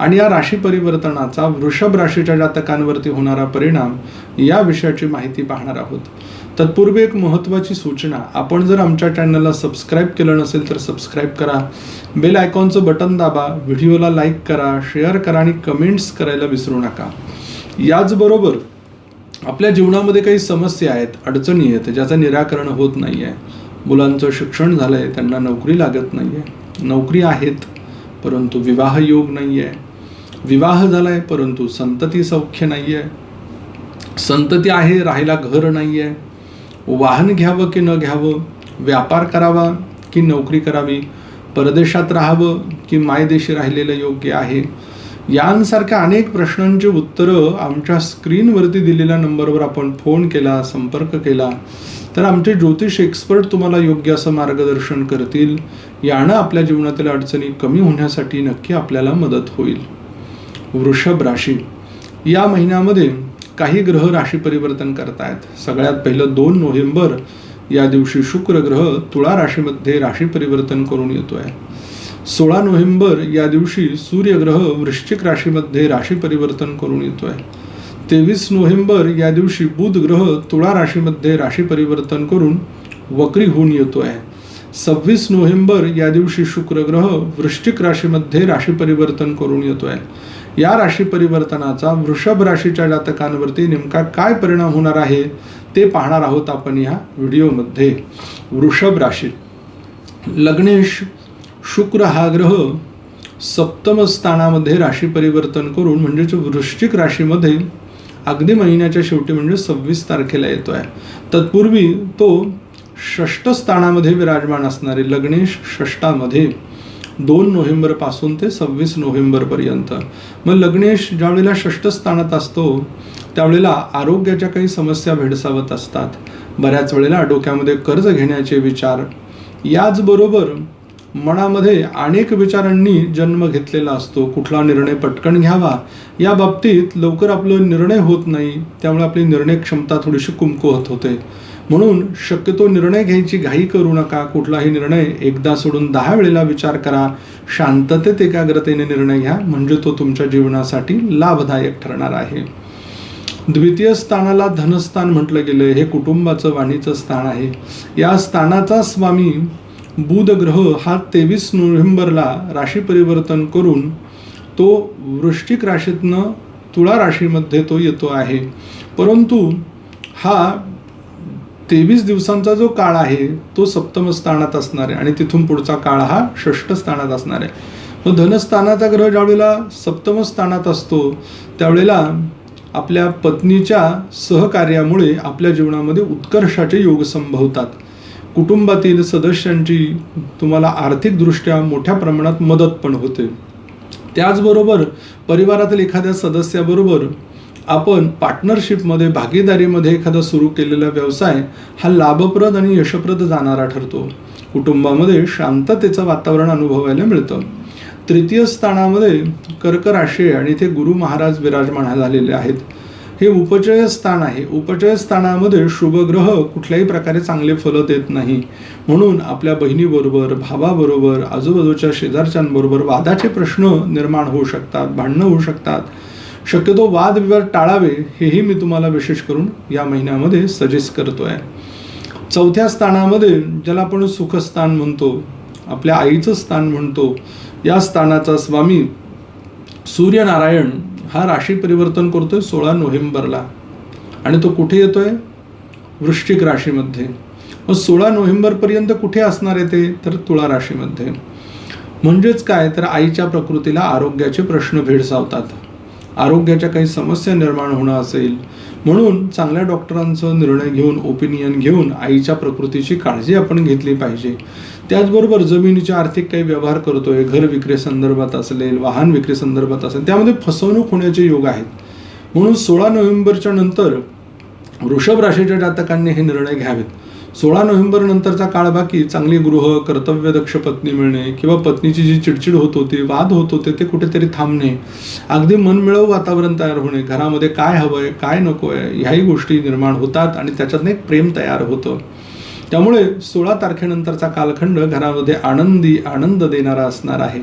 आणि या राशी परिवर्तनाचा वृषभ राशीच्या जातकांवरती होणारा परिणाम या विषयाची माहिती पाहणार आहोत. तत्पूर्वी एक महत्त्वाची सूचना आपण जर आमच्या चॅनलला सबस्क्राईब केलं नसेल तर सबस्क्राईब करा बेल आयकॉनचं बटन दाबा व्हिडिओला लाईक करा शेअर करा आणि कमेंट्स करायला विसरू नका. याचबरोबर आपल्या जीवनामध्ये काही समस्या आहेत अडचणी आहेत ज्याचं निराकरण होत नाही आहे मुलांचं शिक्षण झालं आहे त्यांना नोकरी लागत नाही आहे नोकरी आहेत. परंतु विवाह योग नाही आहे विवाह झाला आहे परंतु संतती सौख्य नाही आहे संतती आहे राहायला घर नाही आहे वाहन घ्यावं की न घ्यावं व्यापार करावा की नोकरी करावी परदेशात राहावं की मायदेशी राहिलेलं योग्य आहे. यांसारख्या अनेक प्रश्नांची उत्तरं आमच्या स्क्रीनवरती दिलेल्या नंबरवर आपण फोन केला संपर्क केला. तर आमचे ज्योतिष एक्सपर्ट तुम्हाला योग्य असं मार्गदर्शन करतील. यानं आपल्या जीवनातील अडचणी कमी होण्यासाठी नक्की आपल्याला मदत होईल. वृषभ राशी. या महिन्यामध्ये काही ग्रह राशी परिवर्तन करतायत. सगळ्यात पहिलं दोन नोव्हेंबर या दिवशी शुक्र ग्रह तुळा राशीमध्ये राशी परिवर्तन करून येतोय. सोळा नोव्हेंबर या दिवशी सूर्यग्रह वृश्चिक राशीमध्ये राशी परिवर्तन करून येतोय. तेवीस नोव्हेंबर या दिवशी बुध ग्रह तुळा राशीमध्ये राशी परिवर्तन करून वक्री होऊन येतो आहे. सव्वीस नोव्हेंबर या दिवशी शुक्र ग्रह वृश्चिक राशीमध्ये राशी परिवर्तन करून येतो आहे. या राशी परिवर्तनाचा वृषभ राशीच्या जातकांवरती नेमका काय परिणाम होणार आहे ते पाहणार आहोत आपण या व्हिडिओमध्ये. वृषभ राशी. लग्नेश शुक्र हा ग्रह सप्तम स्थानामध्ये राशी परिवर्तन करून म्हणजेच वृश्चिक राशीमध्ये अगदी महिन्याच्या शेवटी म्हणजे सव्वीस तारखेला येतो आहे तत्पूर्वी तो षष्ठ स्थानामध्ये विराजमान असणारे लग्नेश षष्टामध्ये दोन नोव्हेंबरपासून ते सव्वीस नोव्हेंबरपर्यंत मग लग्नेश ज्यावेळेला षष्ठ स्थानात असतो त्यावेळेला आरोग्याच्या काही समस्या भेडसावत असतात. बऱ्याच वेळेला डोक्यामध्ये कर्ज घेण्याचे विचार. याचबरोबर मनामध्ये अनेक विचारांनी जन्म घेतलेला असतो. कुठला निर्णय पटकन घ्यावा? या बाबतीत लवकर आपलं निर्णय होत नाही. त्यामुळे आपली निर्णय क्षमता थोडीशी कुमकुवत होते. म्हणून शक्यतो निर्णय घ्यायची घाई करू नका. कुठलाही निर्णय एकदा सोडून दहा वेळेला विचार करा. शांततेत एकाग्रतेने निर्णय घ्या. म्हणजे तो तुमच्या जीवनासाठी लाभदायक ठरणार आहे. द्वितीय स्थानाला धनस्थान म्हटलं गेलं हे कुटुंबाचं वाणीचं स्थान आहे. या स्थानाचा स्वामी बुध ग्रह हा तेवीस नोव्हेंबरला राशी परिवर्तन करून तो वृश्चिक राशीतनं तुळा राशीमध्ये तो येतो आहे. परंतु हा तेवीस दिवसांचा जो काळ आहे तो सप्तम स्थानात असणार आहे आणि तिथून पुढचा काळ हा षष्ठ स्थानात असणार आहे. मग धनस्थानाचा ग्रह ज्यावेळेला सप्तम स्थानात असतो त्यावेळेला आपल्या पत्नीच्या सहकार्यामुळे आपल्या जीवनामध्ये उत्कर्षाचे योग संभवतात. कुटुंबातील सदस्यांची तुम्हाला आर्थिकदृष्ट्या मोठ्या प्रमाणात मदत पण होते. त्याचबरोबर परिवारातील एखाद्या सदस्याबरोबर आपण पार्टनरशिपमध्ये भागीदारीमध्ये एखादा सुरू केलेला व्यवसाय हा लाभप्रद आणि यशप्रद जाणारा ठरतो. कुटुंबामध्ये शांततेचं वातावरण अनुभवायला मिळतं. तृतीय स्थानामध्ये कर्क राशी आणि इथे गुरु महाराज विराजमान झालेले आहेत. हे उपचय स्थान आहे. उपचय स्थानामध्ये शुभग्रह कुठल्याही प्रकारे चांगले फल देत नाही. म्हणून आपल्या बहिणीबरोबर भावाबरोबर आजूबाजूच्या शेजारच्यांबरोबर वादाचे प्रश्न निर्माण होऊ शकतात भांडणं होऊ शकतात. शक्यतो वादविवाद टाळावे हेही मी तुम्हाला विशेष करून या महिन्यामध्ये सजेस्ट करतो आहे चौथ्या स्थानामध्ये ज्याला आपण सुखस्थान म्हणतो आपल्या आईचं स्थान म्हणतो या स्थानाचा स्वामी सूर्यनारायण हा राशी परिवर्तन करतोय सोळा नोव्हेंबरला. आणि तो कुठे येतोय? वृश्चिक राशीमध्ये. मग सोळा नोव्हेंबरपर्यंत कुठे असणार आहे ते? तर तुळा राशीमध्ये. म्हणजेच काय? तर आईच्या प्रकृतीला आरोग्याचे प्रश्न भेडसावतात. आरोग्याच्या काही समस्या निर्माण होणं असेल. म्हणून चांगल्या डॉक्टरांचं निर्णय घेऊन ओपिनियन घेऊन आईच्या प्रकृतीची काळजी आपण घेतली पाहिजे. त्याचबरोबर जमिनीचे आर्थिक काही व्यवहार करतोय घर विक्री संदर्भात असेल वाहन विक्री संदर्भात असेल त्यामध्ये फसवणूक होण्याचे योग आहेत. म्हणून सोळा नोव्हेंबरच्या नंतर वृषभ राशीच्या जातकांनी हे निर्णय घ्यावेत. सोळा नोव्हेंबर नंतरचा काळ बाकी चांगली गृह कर्तव्यदक्ष पत्नी मिळणे किंवा पत्नीची जी चिडचिड होत होती वाद होत होते ते कुठेतरी थांबणे अगदी मनमिळव वातावरण तयार होणे घरामध्ये काय हवंय काय नको आहे ह्याही गोष्टी निर्माण होतात आणि त्याच्यातनं एक प्रेम तयार होतं. त्यामुळे सोळा तारखेनंतरचा कालखंड घरामध्ये आनंदी आनंद देणारा असणार आहे.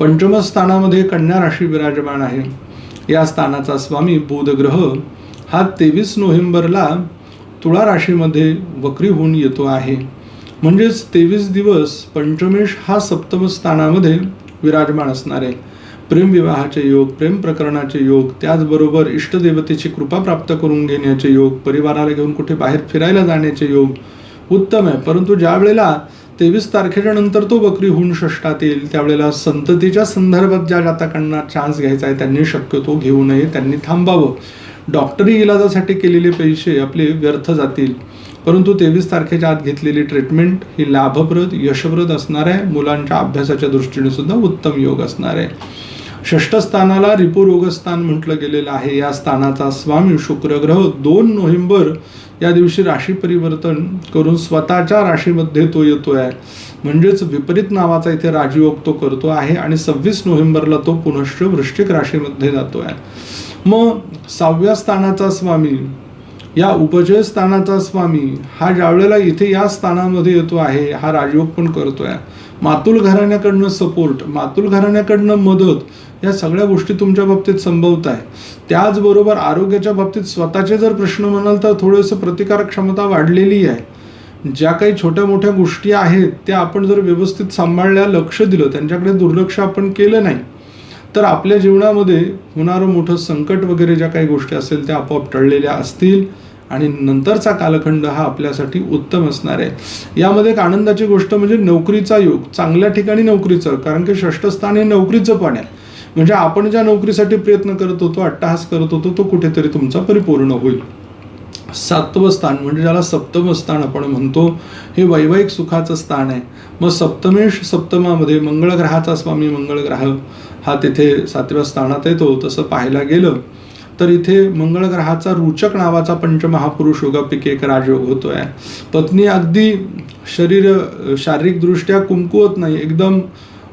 पंचम स्थानामध्ये कन्या राशी विराजमान आहे. या स्थानाचा स्वामी बोधग्रह हा तेवीस नोव्हेंबरला तुळा राशीमध्ये वक्री होऊन येतो आहे. म्हणजेच तेवीस दिवस पंचमेश हा सप्तम स्थानामध्ये विराजमान असणार आहे. प्रेमविवाहाचे योग प्रेम प्रकरणाचे योग त्याचबरोबर इष्टदेवतेची कृपा प्राप्त करून घेण्याचे योग परिवाराला घेऊन कुठे बाहेर फिरायला जाण्याचे योग उत्तम आहे. परंतु ज्या वेळेला तेवीस तारखेच्या नंतर तो बकरी होऊन षष्टात येईल त्यावेळेला संततीच्या संदर्भात ज्या जातकांना चान्स घ्यायचा आहे त्यांनी शक्यतो घेऊ नये त्यांनी थांबावं. डॉक्टरी इलाजासाठी केलेले पैसे आपले व्यर्थ जातील. परंतु तेवीस तारखेच्या आत घेतलेली ट्रीटमेंट ही लाभप्रद यशप्रद असणार आहे. मुलांच्या अभ्यासाच्या दृष्टीने सुद्धा उत्तम योग असणार आहे. षष्ठस्थानाला रिपुरोगस्थान म्हटलं गेलेलं आहे. या स्थानाचा स्वामी शुक्र ग्रह दोन नोव्हेंबर या दिवशी राशी परिवर्तन करून स्वतःच्या राशीमध्ये तो येतो आहे म्हणजेच विपरीत नावाचा इथे राजयोग तो करतो आहे आणि सव्वीस नोव्हेंबरला तो पुनश्च वृश्चिक राशीमध्ये जातो आहे मग सहाव्या स्थानाचा स्वामी या उपजय स्थानाचा स्वामी हा ज्यावेळेला इथे या स्थानामध्ये येतो आहे हा राजयोग पण करतोय. मातुल घराण्याकडनं सपोर्ट मातुल घराण्याकडनं मदत या सगळ्या गोष्टी तुमच्या बाबतीत संभवत आहे. त्याचबरोबर आरोग्याच्या बाबतीत स्वतःचे जर प्रश्न म्हणाल तर थोडंसं प्रतिकारक क्षमता वाढलेली आहे. ज्या काही छोट्या मोठ्या गोष्टी आहेत त्या आपण जर व्यवस्थित सांभाळल्या लक्ष दिलं त्यांच्याकडे दुर्लक्ष आपण केलं नाही तर आपल्या जीवनामध्ये होणारं मोठं संकट वगैरे ज्या काही गोष्टी असेल त्या आपोआप टळलेल्या असतील आणि नंतरचा कालखंड हा आपल्यासाठी उत्तम असणार आहे. यामध्ये एक आनंदाची गोष्ट म्हणजे नोकरीचा योग. चांगल्या ठिकाणी नोकरीचं कारण की षष्ठस्थान हे नोकरीचं पण आहे. म्हणजे आपण ज्या नोकरीसाठी प्रयत्न करत होतो अट्टहास करत होतो तो कुठेतरी तुमचा परिपूर्ण होईल. सातवं स्थान म्हणजे ज्याला सप्तम स्थान आपण म्हणतो हे वैवाहिक सुखाचं स्थान आहे. मग सप्तमेश सप्तमामध्ये मंगळ ग्रहाचा स्वामी मंगळ ग्रह हा तिथे सातव्या स्थानात येतो. तसं पाहायला गेलं तर इथे मंगळ ग्रहाचा रुचक नावाचा पंचमहापुरुष योगापैकी एक राजयोग होतोय. पत्नी अगदी शरीर शारीरिकदृष्ट्या कुमकुवत नाही एकदम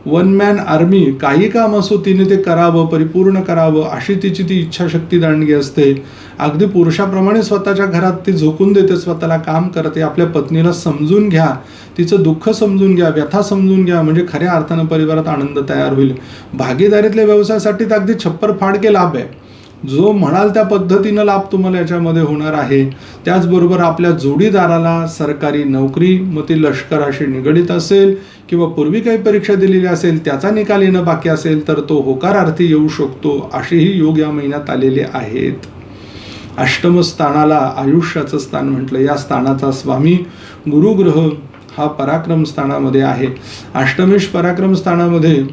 वन मॅन आर्मी काही काम असो तिने ते करावं परिपूर्ण करावं अशी तिची ती इच्छाशक्ती दांडगी असते. अगदी पुरुषाप्रमाणे स्वतःच्या घरात ती झोकून देते स्वतःला काम करते आपल्या पत्नीला समजून घ्या तिचं दुःख समजून घ्या व्यथा समजून घ्या म्हणजे खऱ्या अर्थानं परिवारात आनंद तयार होईल. भागीदारीतल्या व्यवसायासाठी तर अगदी छप्पर फाडके लाभ आहे. जो म्हणाल त्या पद्धतीनं लाभ तुम्हाला याच्यामध्ये होणार आहे. त्याचबरोबर आपल्या जोडीदाराला सरकारी नोकरी मग ती लष्कराशी निगडीत असेल किंवा पूर्वी काही परीक्षा दिलेली असेल त्याचा निकाल येणं बाकी असेल तर तो होकारार्थी येऊ शकतो असेही योग या महिन्यात आलेले आहेत. अष्टम स्थानाला आयुष्याचं स्थान म्हटलं. या स्थानाचा स्वामी गुरुग्रह हा पराक्रम स्थानामध्ये आहे. अष्टमेश पराक्रम स्थानामध्ये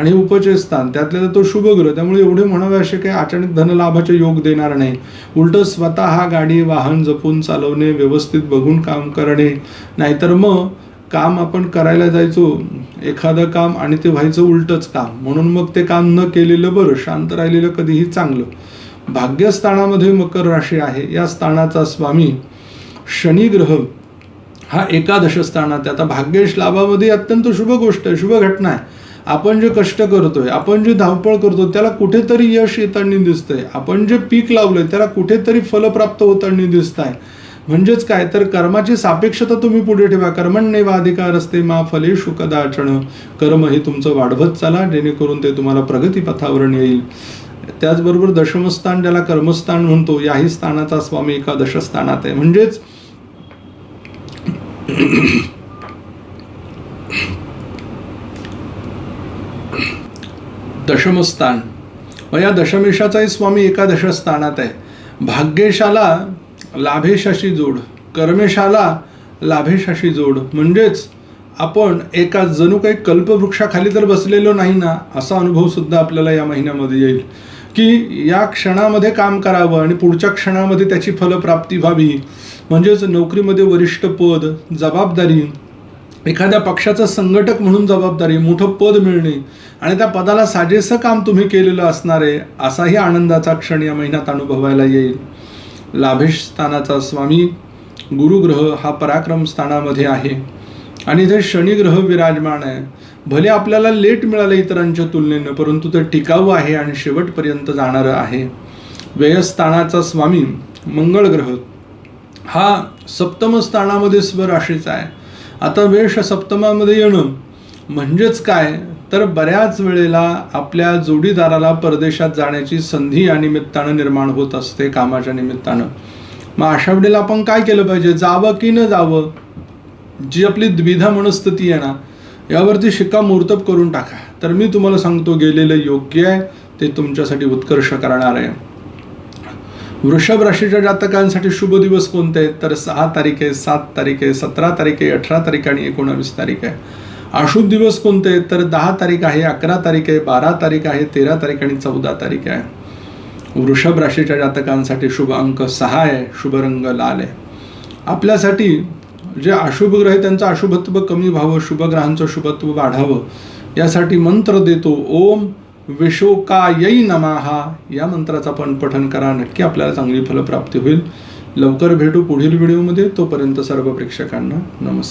आणि उपचय स्थान. त्यातल्या तो शुभग्रह त्यामुळे एवढे म्हणावे असे काही अचानक धनलाभाचे योग देणार नाही. उलट स्वतः हा गाडी वाहन जपून चालवणे व्यवस्थित बघून काम करणे. नाहीतर मग काम आपण करायला जायचो. एखादं काम आणि ते व्हायचं उलटच काम. म्हणून मग ते काम न केलेलं बरं शांत राहिलेलं कधीही चांगलं. भाग्यस्थानामध्ये मकर राशी आहे. या स्थानाचा स्वामी शनिग्रह हा एकादश स्थानात आता भाग्यश लाभामध्ये अत्यंत शुभ गोष्ट आहे. शुभ घटना आहे. आपण जे कष्ट करतोय आपण जे धावपळ करतो त्याला कुठेतरी यश येताना दिसतंय. आपण जे पीक लावलंय त्याला कुठेतरी फल प्राप्त होताना दिसत आहे म्हणजेच काय? तर कर्माची सापेक्षता तुम्ही पुढे ठेवा. कर्मण्य अधिकार असते मा फले कदाचन. कर्म हे तुमचं वाढवत चाला जेणेकरून ते तुम्हाला प्रगतीपथावर येईल. त्याचबरोबर दशमस्थान ज्याला कर्मस्थान म्हणतो याही स्थानाचा स्वामी एका दशस्थानात आहे. म्हणजेच दशमस्थान. मग या दशमेशाचाही स्वामी एकादश स्थानात आहे. भाग्येशाला लाभेशाशी जोड कर्मेशाला लाभेशाशी जोड. म्हणजेच आपण एका जणू काही कल्पवृक्षाखाली तर बसलेलो नाही ना असा अनुभव सुद्धा आपल्याला या महिन्यामध्ये येईल. की या क्षणामध्ये काम करावं आणि पुढच्या क्षणामध्ये त्याची फलप्राप्ती व्हावी. म्हणजेच नोकरीमध्ये वरिष्ठ पद जबाबदारी एखाद्या पक्षाचं संघटक म्हणून जबाबदारी मोठं पद मिळणे आणि त्या पदाला साजेसं काम तुम्ही केलेलं असणार आहे असाही आनंदाचा क्षण या महिन्यात अनुभवायला येईल. लाभेश स्थानाचा स्वामी गुरुग्रह हा पराक्रम स्थानामध्ये आहे. आणि इथे शनिग्रह विराजमान आहे. भले आपल्याला लेट मिळालं इतरांच्या तुलनेनं परंतु ते टिकाऊ आहे आणि शेवटपर्यंत जाणारं आहे. व्ययस्थानाचा स्वामी मंगळ ग्रह हा सप्तम स्थानामध्ये स्वराशीचा आहे. आता वेश सप्तमामध्ये येणं. म्हणजेच काय? तर बऱ्याच वेळेला आपल्या जोडीदाराला परदेशात जाण्याची संधी या निमित्तानं निर्माण होत असते कामाच्या निमित्तानं. मग अशा वेळेला आपण काय केलं पाहिजे? जावं की न जावं? जी आपली द्विधा मनस्थिती आहे ना यावरती शिक्कामोर्तब करून टाका. तर मी तुम्हाला सांगतो गेलेलं योग्य आहे ते तुमच्यासाठी उत्कर्ष करणार आहे. वृषभ राशीच्या जातकांसाठी शुभ दिवस कोणते? आहेत तर सहा तारीख आहे सात तारीख आहे सतरा तारीख आहे अठरा तारीख आणि एकोणावीस तारीख आहे. अशुभ दिवस कोणते? आहेत तर दहा तारीख आहे अकरा तारीख आहे बारा तारीख आहे तेरा तारीख आणि चौदा तारीख आहे. वृषभ राशीच्या जातकांसाठी शुभ अंक सहा आहे शुभ रंग लाल आहे. आपल्यासाठी जे अशुभ ग्रह आहे त्यांचं अशुभत्व कमी व्हावं शुभ ग्रहांचं शुभत्व वाढावं यासाठी मंत्र देतो. ओम विशोकायै नमाहा या मंत्राचं आपण पठन करा. नक्की आपल्याला चांगली फलप्राप्ती होईल. लवकर भेटू पुढील व्हिडिओमध्ये. तोपर्यंत सर्व प्रेक्षकांना नमस्कार.